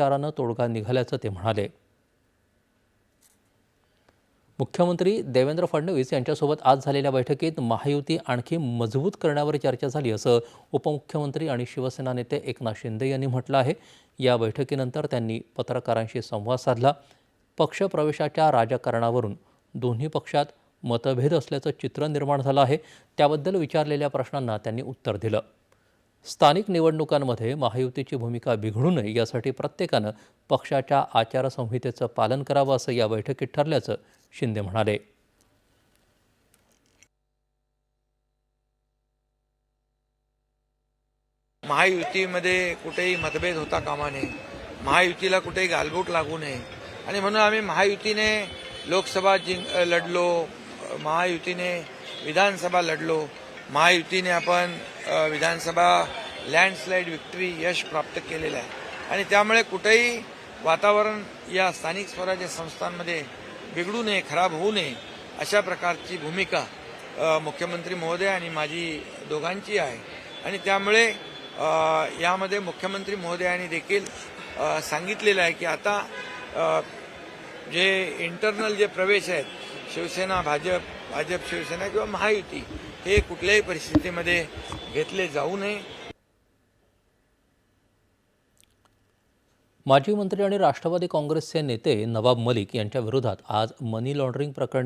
हिंसाचारानं तोडगा निघाल्याचं ते म्हणाले. मुख्यमंत्री देवेंद्र फडणवीस यांच्यासोबत आज झालेल्या बैठकीत महायुती आणखी मजबूत करण्यावर चर्चा झाली असं उपमुख्यमंत्री आणि शिवसेना नेते एकनाथ शिंदे यांनी म्हटलं आहे. या बैठकीनंतर त्यांनी पत्रकारांशी संवाद साधला. पक्षप्रवेशाच्या राजकारणावरून दोन्ही पक्षात मतभेद असल्याचं चित्र निर्माण झालं आहे. त्याबद्दल विचारलेल्या प्रश्नांना त्यांनी उत्तर दिलं. स्थानिक निवडणुकांमध्ये महायुतीची भूमिका बिघडू नये यासाठी प्रत्येकानं पक्षाच्या आचारसंहितेचं पालन करावं असं या बैठकीत ठरल्याचं शिंदे म्हणाले. महायुतीमध्ये कुठेही मतभेद होता कामा नये. महायुतीला कुठेही गालबोट लागू नये. आणि म्हणून आम्ही महायुतीने लोकसभा जिंक लढलो महायुतीने विधानसभा लढलो. महायुतीने आपण विधानसभा लँडस्लाईड विक्ट्री यश प्राप्त केलेलं आहे. आणि त्यामुळे कुठेही वातावरण या स्थानिक स्वराज्य संस्थांमध्ये बिघडू नये खराब होऊ नये अशा प्रकारची भूमिका मुख्यमंत्री महोदय आणि माझी दोघांची आहे. आणि त्यामुळे यामध्ये मुख्यमंत्री महोदयांनी देखील सांगितलेलं आहे की आता जे इंटरनल जे प्रवेश आहेत शिवसेना भाजप भाजप शिवसेना किंवा महायुती हे कुठल्याही परिस्थितीमध्ये घेतले जाऊ नये. माजी मंत्री आणि राष्ट्रवादी काँग्रेसचे नेते नवाब मलिक यांच्या विरोधात आज मनी लॉन्ड्रिंग प्रकरणी